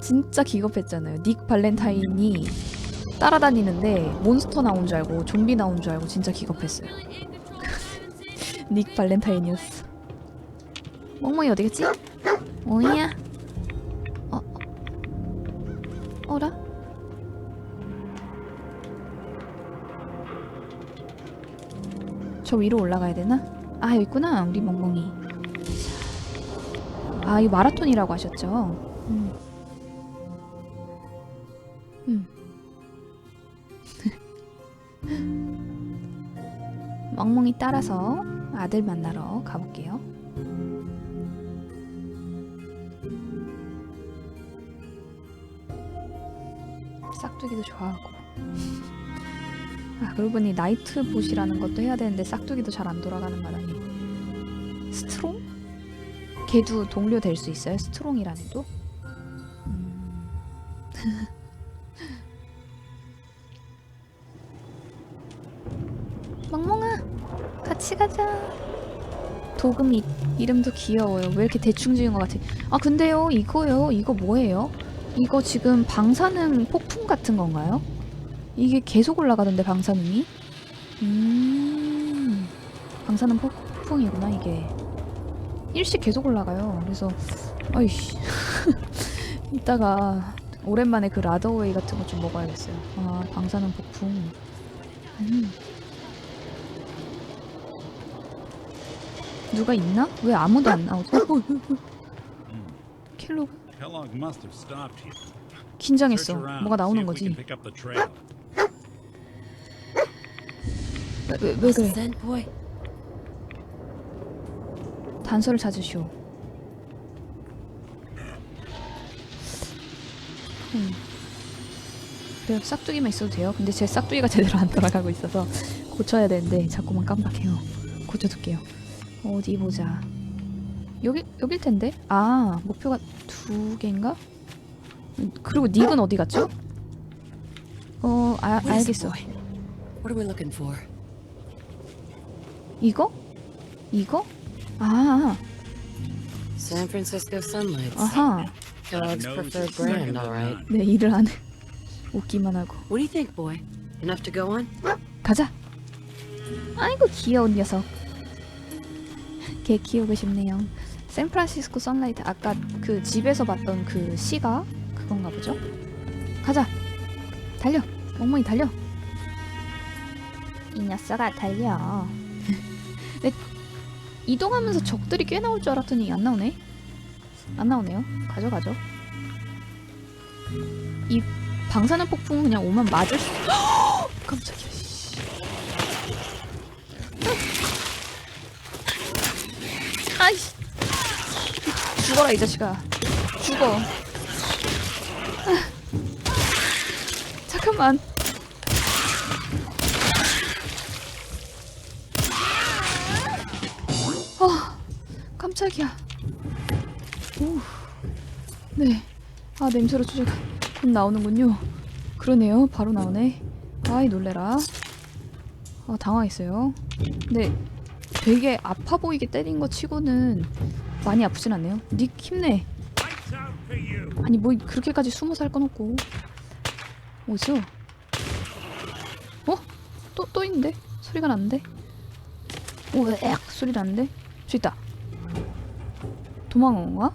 진짜 기겁했잖아요. 닉 발렌타인이 따라다니는데 몬스터 나온 줄 알고 좀비 나온 줄 알고 진짜 기겁했어요. 닉 발렌타인이었어. 멍멍이 어디겠지? 어이야? 어? 어. 어라? 저 위로 올라가야 되나? 아 여기 있구나 우리 멍멍이. 아 이거 마라톤이라고 하셨죠? 음. 음. 따라서 아들 만나러 가볼게요. 싹두기도 좋아하고. 아 그러고 보니 나이트 봇이라는 것도 해야 되는데 싹두기도 잘 안 돌아가는 바람에 스트롱? 걔도 동료 될 수 있어요? 스트롱이라는 애도? 음. 같이 가자. 도금이 이름도 귀여워요. 왜 이렇게 대충 지은 것 같아? 아 근데요 이거요. 이거 뭐예요? 이거 지금 방사능 폭풍 같은 건가요? 이게 계속 올라가던데 방사능이? 음 방사능 폭풍이구나 이게. 일씩 계속 올라가요. 그래서 어이씨. 이따가 오랜만에 그 라더웨이 같은 거 좀 먹어야겠어요. 아 방사능 폭풍. 음. 누가 있나? 왜 아무도 안 나오지? 어, 어, 어, 어. 킬로그? Kellogg must have stopped here. 긴장했어. 뭐가 나오는 거지. can pick up the trail. 왜, 왜, 왜 그래? 단서를 찾으시오. 음. 그래요. 싹두기만 있어도 돼요. 근데 제 싹두기가 제대로 안 돌아가고 있어서 고쳐야 되는데 자꾸만 깜빡해요. 고쳐둘게요. 어디 보자. 여기 여길 텐데. 아 목표가 두 개인가? 음, 그리고 닉은 어디 갔죠? 어, 아, 알겠어. boy? What are we looking for? 이거? 이거? 아, San Francisco Sunlights. 아하. Knows preferred brand, all right. 네 일을 안 해. 웃기만 하고. What do you think, boy? Enough to go on? 가자. 아이고 귀여운 녀석. 걔 키우고 싶네요. 샌프란시스코 선라이트 아까 그 집에서 봤던 그 시가 그건가 보죠? 가자. 달려. 멍멍이 달려. 이 녀석아 달려. 네, 이동하면서 적들이 꽤 나올 줄 알았더니 안 나오네. 안 나오네요. 가죠 가죠. 이 방사능 폭풍은 그냥 오면 맞을 수. 깜짝이야. 씨. 아이씨. 죽어라 이 자식아. 죽어. 아. 잠깐만. 아, 깜짝이야. 오. 네. 아, 냄새로 추적 곧 나오는군요. 그러네요. 바로 나오네. 아이, 놀래라. 아, 당황했어요. 근데 되게 아파 보이게 때린 거 치고는 많이 아프진 않네요. 닉 힘내. 아니 뭐 그렇게까지 숨어 살건 없고. 뭐죠? 어? 또 또 있는데 소리가 나는데. 오액 소리 나는데. 저 있다. 도망온 거야?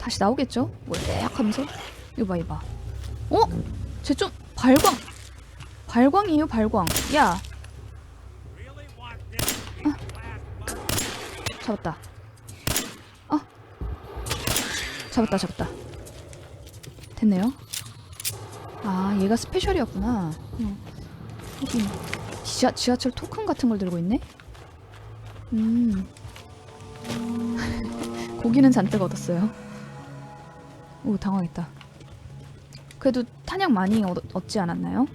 다시 나오겠죠? 오액 하면서. 이거 봐 이거 봐. 어? 쟤 좀 발광. 발광이에요 발광. 야 잡았다. 어? 잡았다, 잡았다. 됐네요. 아, 얘가 스페셜이었구나. 어. 여기 지하, 지하철 토큰 같은 걸 들고 있네? 음. 고기는 잔뜩 얻었어요. 오, 당황했다. 그래도 탄약 많이 얻, 얻지 않았나요?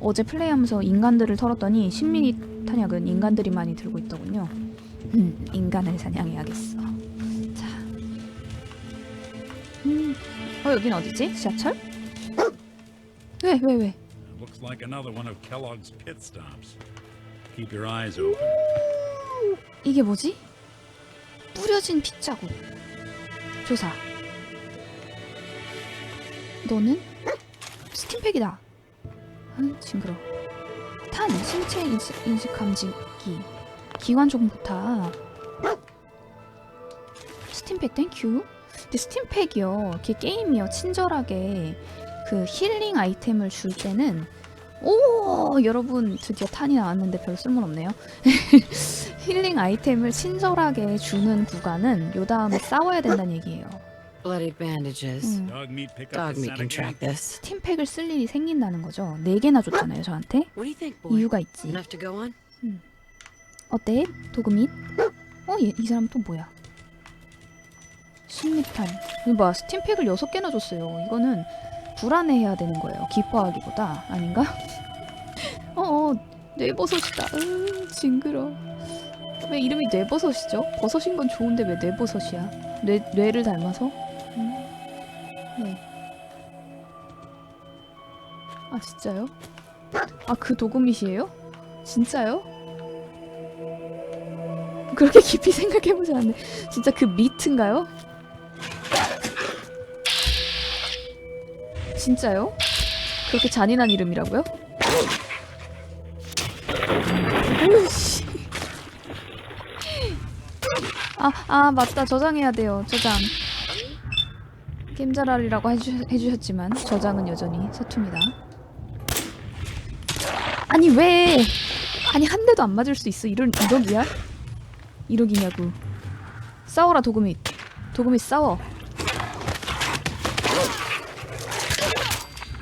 어제 플레이하면서 인간들을 털었더니 10미니 탄약은 인간들이 많이 들고 있더군요. 음, 인간을 사냥해야겠어. 자. 음. 어, 여긴 어디지? 지하철? 왜, 왜, 왜? Looks like another one of Kellogg's pit stops. Keep your eyes open. 이게 뭐지? 뿌려진 핏자국. 조사. 너는 스팀팩이다. 응, 징그러. 탄 신체 인식, 인식 감지기 기관 조금 부탁. 스팀팩 땡큐. 근데 스팀팩이요. 이렇게 게임이요. 친절하게 그 힐링 아이템을 줄 때는 오 여러분 드디어 탄이 나왔는데 별로 쓸모는 없네요. 힐링 아이템을 친절하게 주는 구간은 요 다음에 싸워야 된다는 얘기예요. Bloody bandages. 음. Dog meat Dog can track this. 스팀팩을 쓸 일이 생긴다는 거죠. 네 개나 줬잖아요 저한테. What do you think, boy? 이유가 있지. Enough to go on? 어때? 도그밋? 어? 얘, 이 사람 또 뭐야? 이거 봐 스팀팩을 여섯 개나 줬어요 이거는 불안해해야 되는 거예요 기뻐하기보다 아닌가? 어어 뇌버섯이다 으 징그러 왜 이름이 뇌버섯이죠? 버섯인 건 좋은데 왜 뇌버섯이야? 뇌, 뇌를 닮아서? 음. 네. 아 진짜요? 아 그 도그밋이에요? 진짜요? 그렇게 깊이 생각해보지 않네. 진짜 그 미트인가요? 진짜요? 그렇게 잔인한 이름이라고요? 으이씨. 아, 아, 맞다. 저장해야 돼요. 저장. 게임자랄이라고 해주, 해주셨지만 저장은 여전히 서툽니다. 아니 왜? 아니 한 대도 안 맞을 수 있어. 이런 이러기야? 이러기냐고. 싸워라 도그밋. 도그밋 싸워.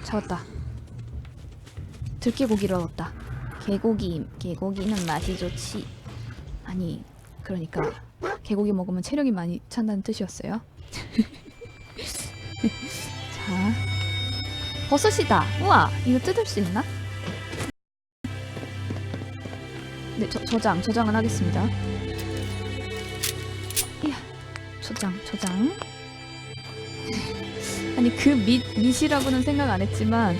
잡았다. 들깨고기를 얻었다. 개고기, 개고기는 맛이 좋지. 아니, 그러니까 개고기 먹으면 체력이 많이 찬다는 뜻이었어요. 자, 버섯이다. 우와, 이거 뜯을 수 있나? 네, 저, 저장, 저장은 하겠습니다. 저장, 저장. 아니 그 밑, 밑이라고는 생각 안 했지만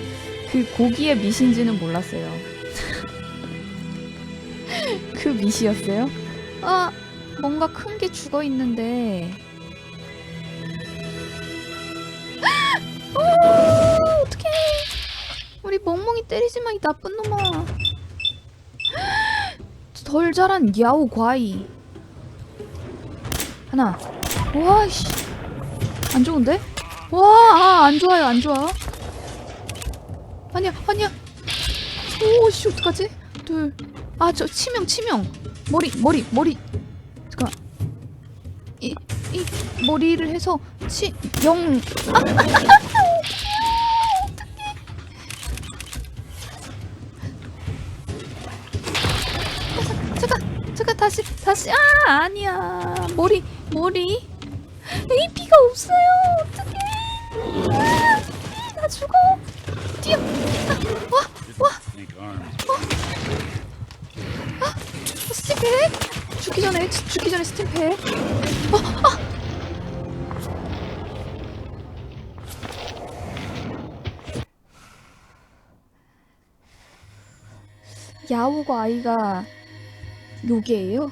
그 고기의 밑인지는 몰랐어요. 그 밑이었어요? 아, 뭔가 큰 게 죽어 있는데. 오, 어떡해. 우리 멍멍이 때리지 마, 이 나쁜 놈아. 덜 자란 야오 과이. 하나. 와씨. 안 좋은데? 와, 아, 안 좋아요, 안 좋아. 아니야, 아니야. 오, 씨, 어떡하지? 둘. 아, 저 치명, 치명. 머리, 머리, 머리. 잠깐. 이, 이 머리를 해서 치, 영. 아, 다시, 다시. 아, 아니야. 머리, 머리. 이 피가 없어요. 어떡해. 아, 나 죽어. 뛰어. 아, 와, 와, Think arms. 스팀팩. 죽기 전에, 죽- 죽기 전에 스팀팩. 어, 아. 야오가 아이가 요게예요?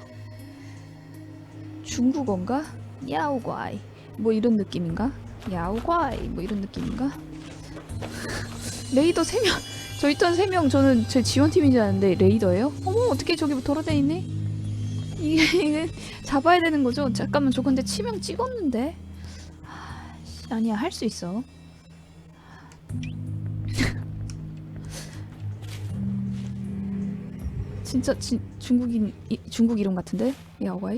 중국어인가? 야오과이 뭐 이런 느낌인가? 야오과이 뭐 이런 느낌인가? 레이더 3명 저희 턴 3명 저는 제 지원팀인 줄 알았는데 레이더예요? 어머 어떻게 저기 돌아다니 있네? 이게, 잡아야 되는 거죠? 잠깐만 저 근데 치명 찍었는데 아, 씨, 아니야 할 수 있어 진짜 진, 중국인 이, 중국 이름 같은데? 야오과이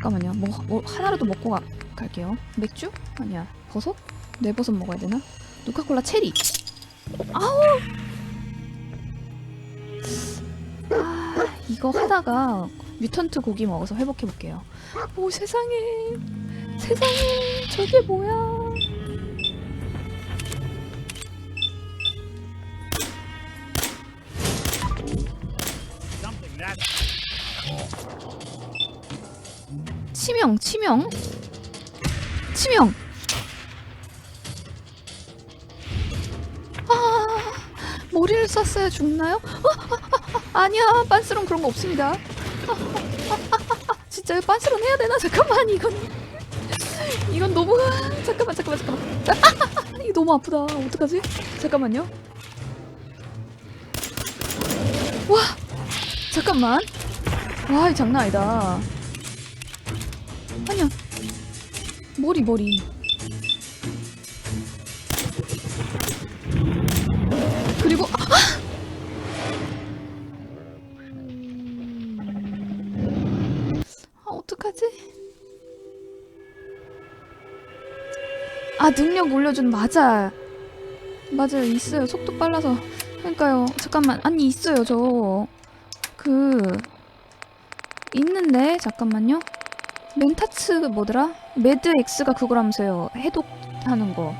잠깐만요. 뭐, 뭐 하나라도 먹고 가, 갈게요. 맥주? 아니야. 버섯? 뇌버섯 먹어야 되나? 누카콜라 체리. 아우. 아 이거 하다가 뮤턴트 고기 먹어서 회복해 볼게요. 오 세상에 세상에 저게 뭐야? 치명 치명 치명. 아 머리를 쐈어야 죽나요? 아, 아, 아, 아니야 빤스런 그런 거 없습니다. 아, 아, 아, 아, 아, 진짜요? 빤스런 해야 되나? 잠깐만 이건 이건 너무 잠깐만 잠깐만 잠깐만 이거 너무 아프다 어떡하지? 잠깐만요 와 잠깐만 와 이 장난 아니다 아니야. 머리 머리. 그리고 아! 아 어떡하지? 아 능력 올려준 맞아. 맞아요 있어요. 속도 빨라서. 그러니까요. 잠깐만. 아니 있어요 저 그 있는데 잠깐만요 멘타츠 뭐더라? 매드 X가 그거라면서요. 해독하는 거.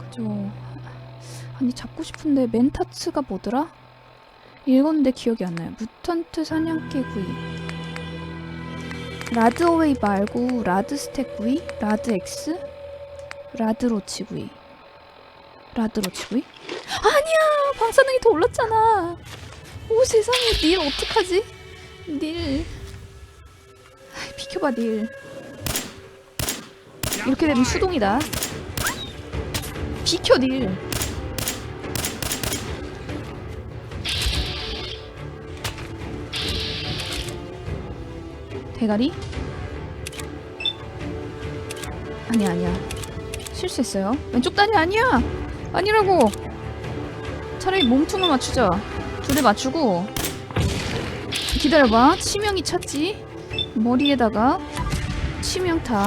그죠. 아니 잡고 싶은데 멘타츠가 뭐더라? 읽었는데 기억이 안 나요. 무턴트 사냥개 구이. 라드 어웨이 말고 라드 스택 구이? 라드 X? 라드 로치 구이. 라드 로치 구이? 아니야! 방사능이 더 올랐잖아. 오 세상에. 닐 어떡하지? 닐 비켜봐 닐 이렇게 되면 수동이다. 비켜 닐 대가리? 아니야 아니야. 실수했어요. 왼쪽 다리 아니야! 아니라고! 차라리 몸통을 맞추자. 둘이 맞추고. 기다려봐. 치명이 찼지 머리에다가 치명타.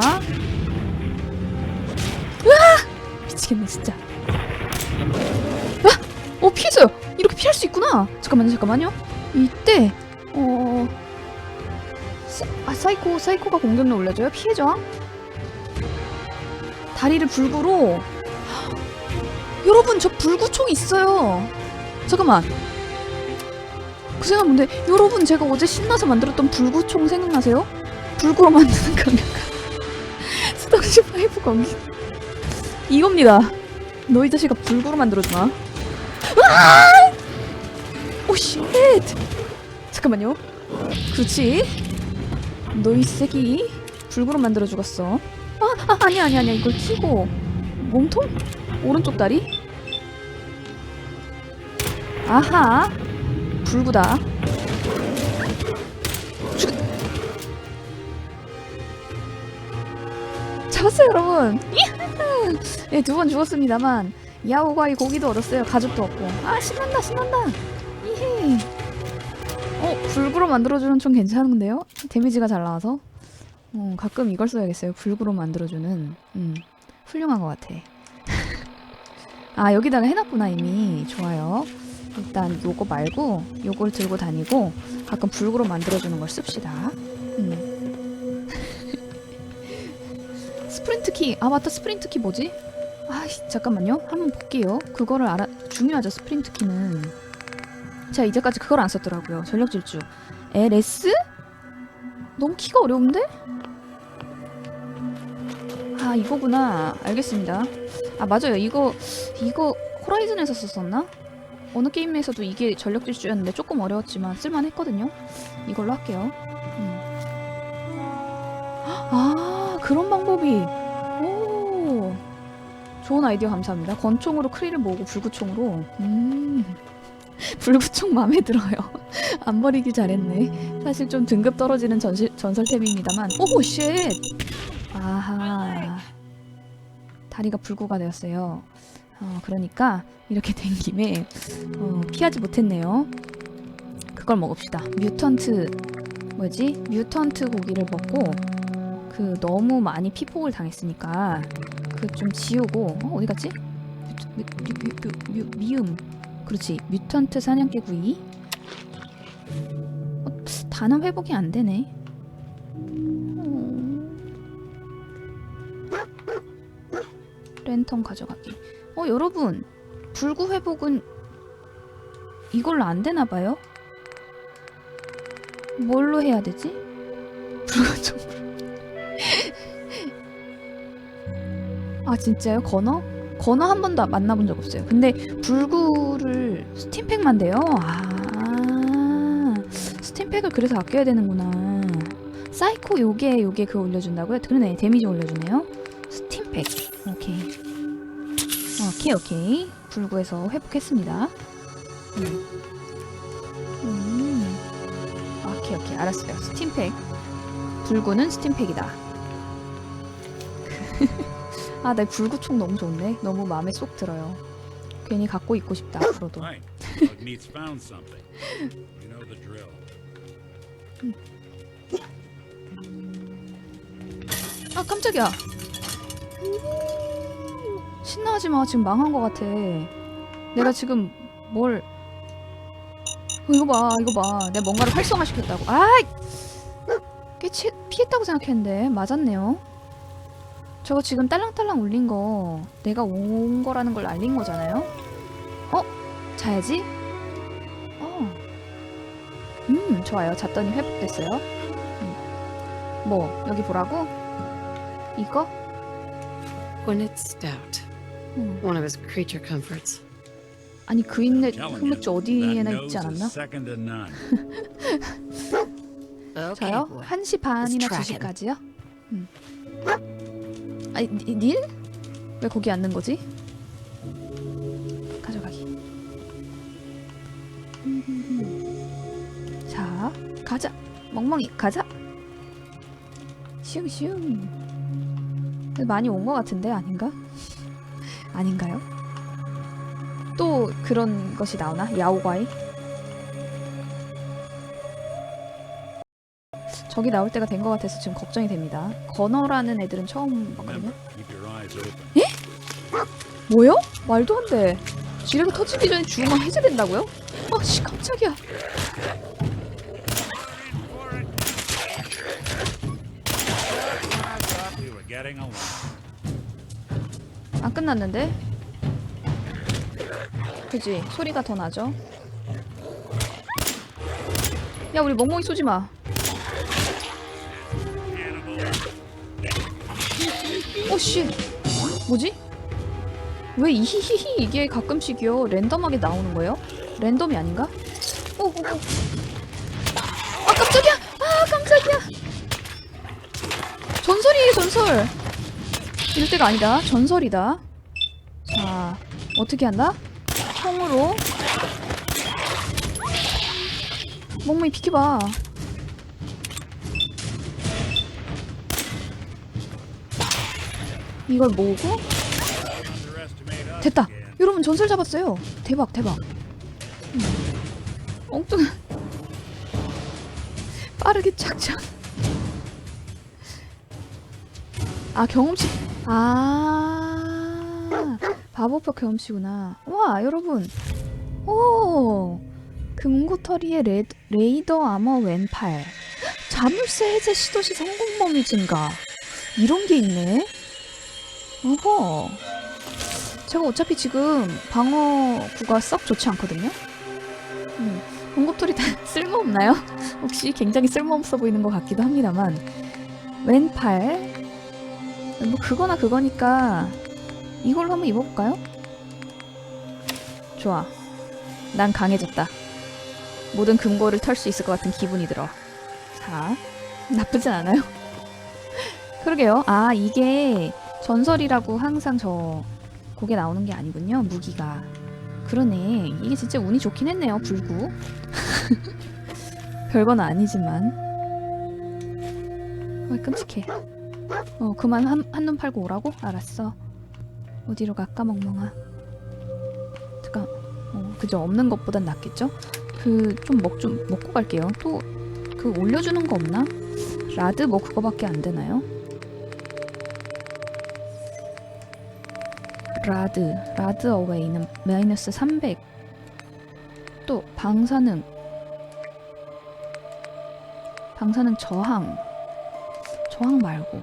으아 미치겠네 진짜. 아! 어 피했어요 이렇게 피할 수 있구나! 잠깐만요 잠깐만요. 이때 어 사, 아 사이코 사이코가 공격력 올려줘요? 피해줘 다리를 불구로. 여러분 저 불구총 있어요. 잠깐만 그 생각 뭔데 여러분 제가 어제 신나서 만들었던 불구총 생각나세요? 불구로 만드는 강력한 스톤시 파이브 공기 이겁니다. 너희 자식아 불구로 만들어주마. 오쉣 잠깐만요. 그렇지. 너희 새끼 불구로 만들어 죽었어. 아, 아 아니야 아니야 아니야. 이걸 키고. 몸통? 오른쪽 다리? 아하 불구다. 죽... 잡았어요 여러분. 네, 두번 죽었습니다만 야오가이 고기도 얻었어요. 가죽도 얻고. 아 신난다 신난다. 이헤 어 불구로 만들어주는 총 괜찮은데요? 데미지가 잘 나와서? 어, 가끔 이걸 써야겠어요. 불구로 만들어주는. 음, 훌륭한 것 같아. 아 여기다가 해놨구나 이미. 좋아요 일단 요거 말고 요걸 들고 다니고 가끔 불구로 만들어주는 걸 씁시다. 음. 스프린트 키 아 맞다. 스프린트 키 뭐지? 아 잠깐만요. 한번 볼게요. 그거를 알아 중요하죠 스프린트 키는. 제가 이제까지 그걸 안 썼더라고요. 전력 질주. LS? 너무 키가 어려운데? 아 이거구나. 알겠습니다. 아 맞아요. 이거 이거 호라이즌에서 썼었나? 어느 게임에서도 이게 전력 질주였는데 조금 어려웠지만 쓸만했거든요. 이걸로 할게요. 음. 아 그런 방법이. 오. 좋은 아이디어 감사합니다. 권총으로 크리를 모으고 불구총으로. 음. 불구총 마음에 들어요. 안 버리길 잘했네. 사실 좀 등급 떨어지는 전시, 전설템입니다만. 오쉣! 아하. 다리가 불구가 되었어요 어, 그러니까 이렇게 된 김에 어, 피하지 못했네요. 그걸 먹읍시다. 뮤턴트 뭐지? 뮤턴트 고기를 먹고 그 너무 많이 피폭을 당했으니까 그 좀 지우고 어, 어디 갔지? 미음 그렇지. 뮤턴트 사냥개 구이? 어, 단어 회복이 안 되네. 어. 랜턴 가져가기 어 여러분 불구 회복은 이걸로 안 되나 봐요? 뭘로 해야 되지? 불구 좀 아 진짜요? 건어? 건어 한 번도 만나본 적 없어요. 근데 불구를 스팀팩만 돼요. 아 스팀팩을 그래서 아껴야 되는구나. 사이코 요게 요게 그거 올려준다고요? 그러네 데미지 올려주네요. 스팀팩. 오케이 오케이 오케이. 불구에서 회복했습니다. 음. 음. 오케이 오케이. 알았어요. 스팀팩. 불구는 스팀팩이다. 아 내 불구총 너무 좋네. 너무 마음에 쏙 들어요. 괜히 갖고 있고 싶다 앞으로도. 아 깜짝이야 신나하지 마 지금 망한 것 같아 내가 지금 뭘 어, 이거 봐 이거 봐 내가 뭔가를 활성화시켰다고 아이 꽤 치, 피했다고 생각했는데 맞았네요 저거 지금 딸랑딸랑 울린 거 내가 온 거라는 걸 알린 거잖아요 어? 자야지? 어. 음 좋아요 잤더니 회복됐어요 음. 뭐 여기 보라고? 이거? When it's stout, 음. one of his creature comforts. 아니 그 Telling 흑맥주 어디에나 있지 않았나? Okay, 저요? boy. 1시 반이나 Let's track 2시까지요? 음. 아니 니- 닐? 왜 거기 앉는 거지? 가져가기 자 가자 멍멍이 가자 슝슝 많이 온것 같은데 아닌가? 아닌가요? 또 그런 것이 나오나? 야오과이? 저기 나올 때가 된 것 같아서 지금 걱정이 됩니다. 건어라는 애들은 처음 봤거든요. Open. 뭐요? 말도 안 돼. 지뢰가 터지기 전에 주먹만 해제된다고요? 아씨 깜짝이야. 안 끝났는데? 그지? 소리가 더 나죠? 야 우리 멍멍이 쏘지 마. 오씨 뭐지? 왜 이 히히히 이게 가끔씩이요 랜덤하게 나오는 거예요? 랜덤이 아닌가? 오오오 아 깜짝이야! 아 깜짝이야! 전설이에요 전설! 때가 아니다 전설이다 자 어떻게 한다? 총으로 멍멍이 비켜봐 이걸 모으고 됐다. 여러분 전설 잡았어요. 대박 대박. 음. 엉뚱한 빠르게 착착. 아 경험치 아 바보표 경험치구나. 와 여러분 오 금고털이의 레, 레이더 아머 왼팔 자물쇠 해제 시도시 성공 범위 증가 이런 게 있네. 어허. 제가 어차피 지금 방어구가 썩 좋지 않거든요. 음, 공급돌이 다 쓸모없나요? 혹시 굉장히 쓸모없어 보이는 것 같기도 합니다만 왼팔 뭐 그거나 그거니까 이걸로 한번 입어볼까요? 좋아. 난 강해졌다. 모든 금고를 털 수 있을 것 같은 기분이 들어. 자, 나쁘진 않아요. 그러게요. 아 이게 전설이라고 항상 저 곡에 나오는 게 아니군요. 무기가. 그러네. 이게 진짜 운이 좋긴 했네요. 불구. 별건 아니지만. 어, 끔찍해. 어, 그만 한, 한눈 팔고 오라고? 알았어. 어디로 갈까, 멍멍아? 잠깐. 어, 그죠. 없는 것보단 낫겠죠? 그, 좀 먹, 좀 먹고 갈게요. 또, 그 올려주는 거 없나? 라드 뭐 그거밖에 안 되나요? 라드, 라드 어웨이는 마이너스 300. 또 방사능. 방사능 저항. 저항 말고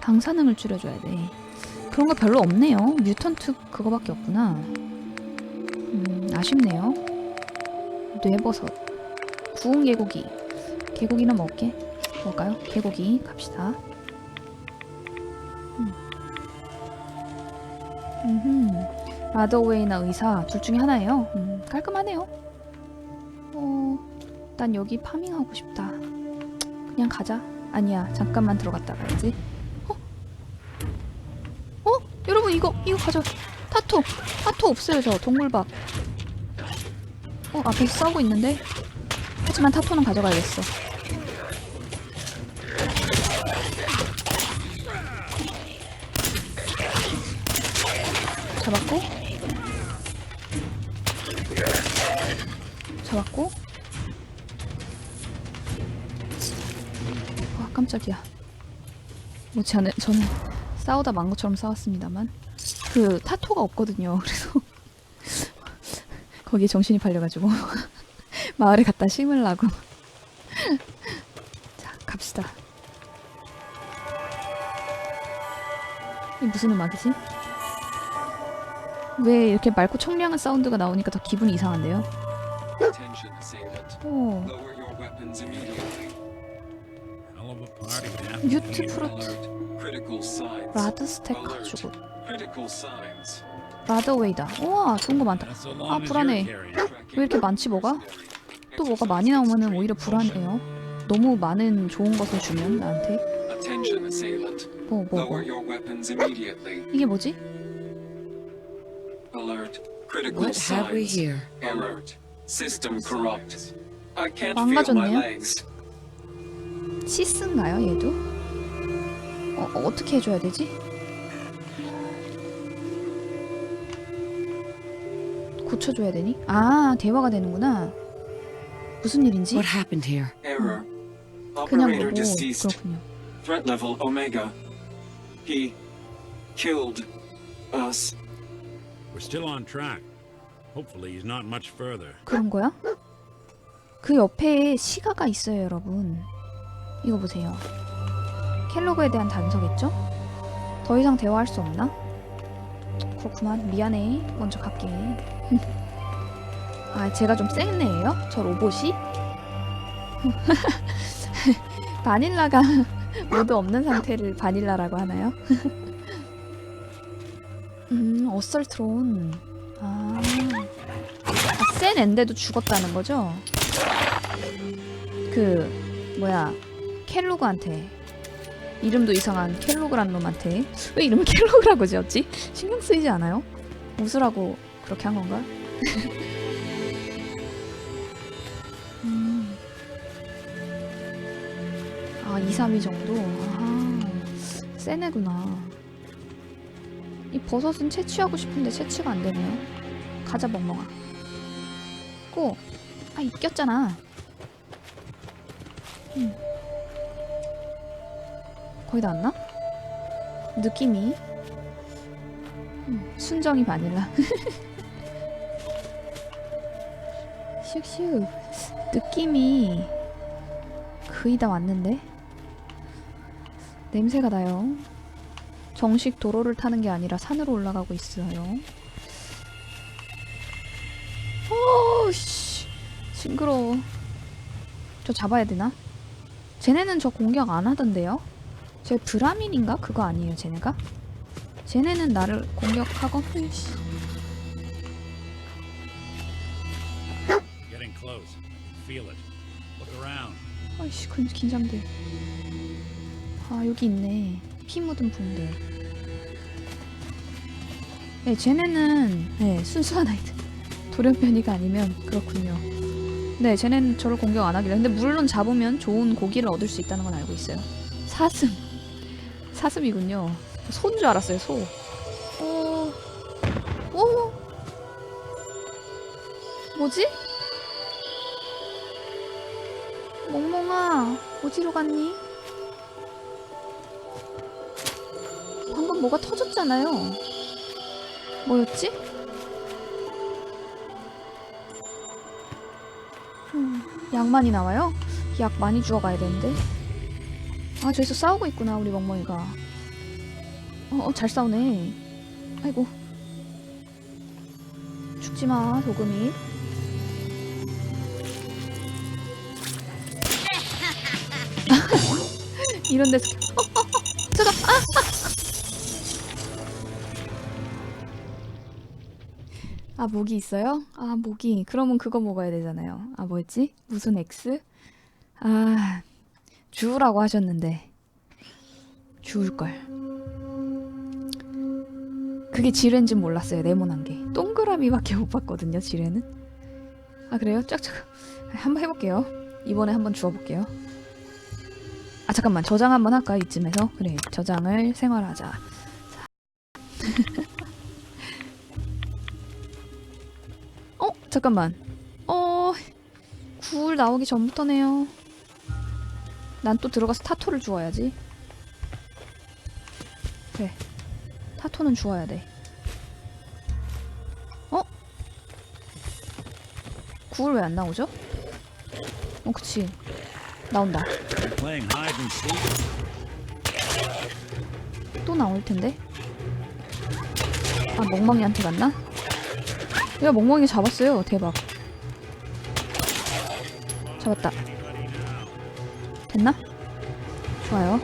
방사능을 줄여줘야 돼. 그런 거 별로 없네요. 뮤턴트 그거밖에 없구나. 음, 아쉽네요. 뇌버섯. 구운 개고기. 개고기나 먹게. 먹을까요? 개고기 갑시다. 음흠. 라더웨이나 의사 둘 중에 하나예요. 음, 깔끔하네요. 어, 난 여기 파밍하고 싶다. 그냥 가자. 아니야 잠깐만 들어갔다 가야지. 어? 어? 여러분 이거 이거 가져 타토 타토 없어요 저 동물밥. 어 앞에서 싸우고 있는데? 하지만 타토는 가져가야겠어 깜짝이야. 뭐 저는 저는 싸우다 만 것처럼 싸웠습니다만. 그 타토가 없거든요. 그래서 거기에 정신이 팔려가지고 마을에 갖다 심으려고. 자 갑시다. 이 무슨 음악이지? 왜 이렇게 맑고 청량한 사운드가 나오니까 더 기분이 이상한데요? 오 party, man. 뮤트 프루트 Alert. Critical signs. 라드 스택 가지고 Critical signs. 라더웨이다 우와 좋은 거 많다 아 불안해. 왜 이렇게 많지 뭐가? 또 뭐가 많이 나오면은 오히려 불안해요 너무 많은 좋은 것을 주면 나한테 Attention, assailant. 뭐뭐뭐 Lower your weapons immediately. 이게 뭐지? What have we here? Alert. System corrupt. I can't feel 망가졌네요. my legs. 시스인가요 얘도? 어, 어, 어떻게 해줘야 되지? 고쳐줘야 되니? 아 대화가 되는구나 무슨 일인지? What happened here? Error. 그냥 Operator 보고 deceased. 그렇군요 Threat level Omega. He killed us. We're still on track. Hopefully he's not much further. 그런 거야? 그 옆에 시가가 있어요 여러분 이거 보세요 켈로그에 대한 단서겠죠? 더 이상 대화할 수 없나? 그렇구만 미안해 먼저 갈게 아 제가 좀센 애예요? 저 로봇이? 바닐라가 모두 없는 상태를 바닐라라고 하나요? 음 어설트론 아, 아, 센 앤데도 죽었다는 거죠? 그 뭐야 켈로그한테 이름도 이상한 켈로그란 놈한테 왜 이름을 켈로그라고 지었지? 신경 쓰이지 않아요? 웃으라고 그렇게 한 건가? 음. 아 2, 3위 정도? 아하 센 애구나 이 버섯은 채취하고 싶은데 채취가 안 되네요 가자 멍멍아 고! 아 이꼈잖아 음. 거의 다 왔나? 느낌이? 음, 순정이 바닐라. 슉슉. 느낌이 거의 다 왔는데? 냄새가 나요. 정식 도로를 타는 게 아니라 산으로 올라가고 있어요. 오씨. 징그러워. 저 잡아야 되나? 쟤네는 저 공격 안 하던데요? 쟤 브라민인가? 그거 아니에요 쟤네가? 쟤네는 나를 공격하건 으이씨. 아이씨 근 긴장돼. 아 여기 있네. 피 묻은 붕대 네 쟤네는 네 순수한 아이들. 돌연변이가 아니면 그렇군요. 네 쟤네는 저를 공격 안 하길래 근데 물론 잡으면 좋은 고기를 얻을 수 있다는 건 알고 있어요. 사슴 사슴이군요 소인 줄 알았어요 소 오, 오, 뭐지? 멍멍아, 어디로 갔니? 방금 뭐가 터졌잖아요. 뭐였지? 음, 약 많이 나와요? 약 많이 주워 가야 되는데. 아, 저기서 싸우고 있구나, 우리 멍멍이가. 어, 어, 잘 싸우네. 아이고. 죽지 마, 도금이. 이런 데서 잠깐 아, 아. 아 모기 있어요? 아 모기 그러면 그거 먹어야 되잖아요 아 뭐였지? 무슨 X? 아 주우라고 하셨는데 주울 걸. 그게 지뢰인지 몰랐어요. 네모난 게. 동그라미밖에 못 봤거든요. 지뢰는. 아 그래요? 쫙쫙. 한번 해볼게요. 이번에 한번 주워볼게요. 아 잠깐만 저장 한번 할까 이쯤에서 그래 저장을 생활하자. 자. 어 잠깐만. 어 구울 나오기 전부터네요. 난 또 들어가서 타토를 주워야지. 그래. 타토는 주워야 돼. 어? 구울 왜 안 나오죠? 어, 그치. 나온다. 또 나올 텐데. 아, 멍멍이한테 갔나? 야, 멍멍이 잡았어요. 대박. 됐나? 좋아요.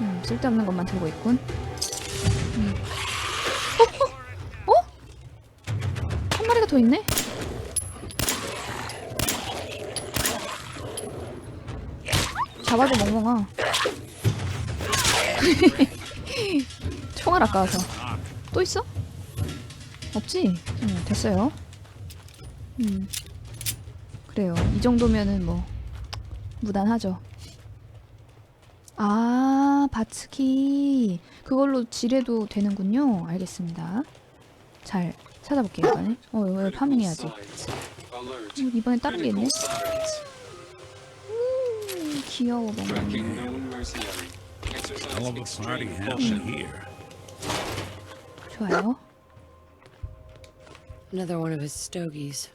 음, 쓸데없는 것만 들고 있군. 음. 어? 어? 어? 한 마리가 더 있네? 잡아줘, 멍멍아. 총알 아까워서. 또 있어? 없지? 음, 됐어요. 음. 그래요. 이 정도면은 뭐 무난하죠. 아, 바츠키. 그걸로 지뢰도 되는군요. 알겠습니다. 잘 찾아볼게요, 이번에. 어, 이거 파밍해야지. 음, 이번엔 다른 게 있네. 음, 귀여워, here. 좋아요. Another one of his stogies.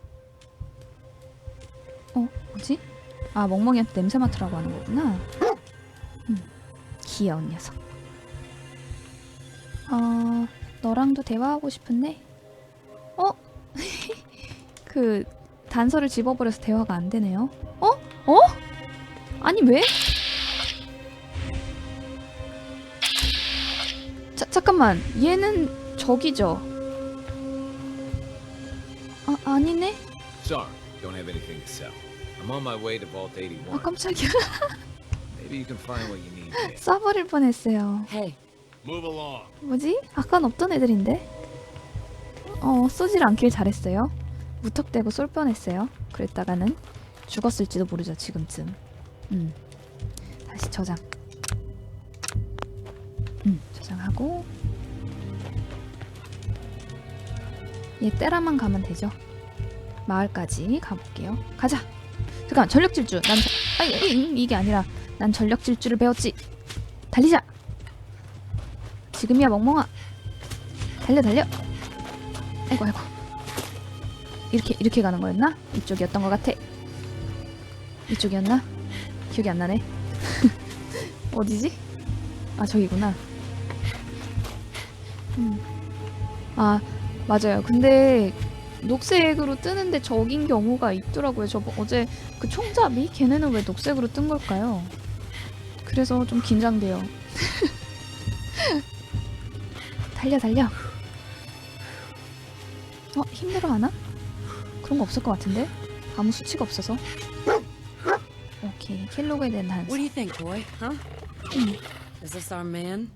어, 뭐지? 아, 멍멍이한테 냄새 맡으라고 하는 거구나. 음, 귀여운 녀석. 어, 너랑도 대화하고 싶은데? 어? 그, 단서를 집어버려서 대화가 안 되네요. 어? 어? 아니, 왜? 자, 잠깐만. 얘는 저기죠? 아, 아니네? Sorry, don't have anything to sell. I'm on my way to Vault 81. 아, 깜짝이야. Maybe you can find what you need there. 쏴버릴 뻔했어요. Hey, Move along. 뭐지? 아까는 없던 애들인데? 어, 쏘질 않길 잘했어요. 무턱대고 쏠 뻔했어요. 그랬다가는 죽었을지도 모르죠, 지금쯤. 음. 다시 저장. 음, 저장하고. 얘 때라만 가면 되죠. 마을까지 가볼게요. 가자! 잠깐, 전력 질주! 난, 저... 아, 이, 이, 이게 아니라, 난 전력 질주를 배웠지! 달리자! 지금이야 멍멍아 달려 달려 아이고 아이고 이렇게 이렇게 가는 거였나? 이쪽이었던 것 같아 이쪽이었나? 기억이 안 나네 어디지? 아 저기구나 음. 아 맞아요 근데 녹색으로 뜨는데 적인 경우가 있더라고요 저 어제 그 총잡이 걔네는 왜 녹색으로 뜬 걸까요? 그래서 좀 긴장돼요 달려 달려 어 힘들어 하나? 그런 거 없을 것 같은데 아무 수치가 없어서 오케이 킬로그에 대한 단서 what do you think, boy? Huh? Is this our man?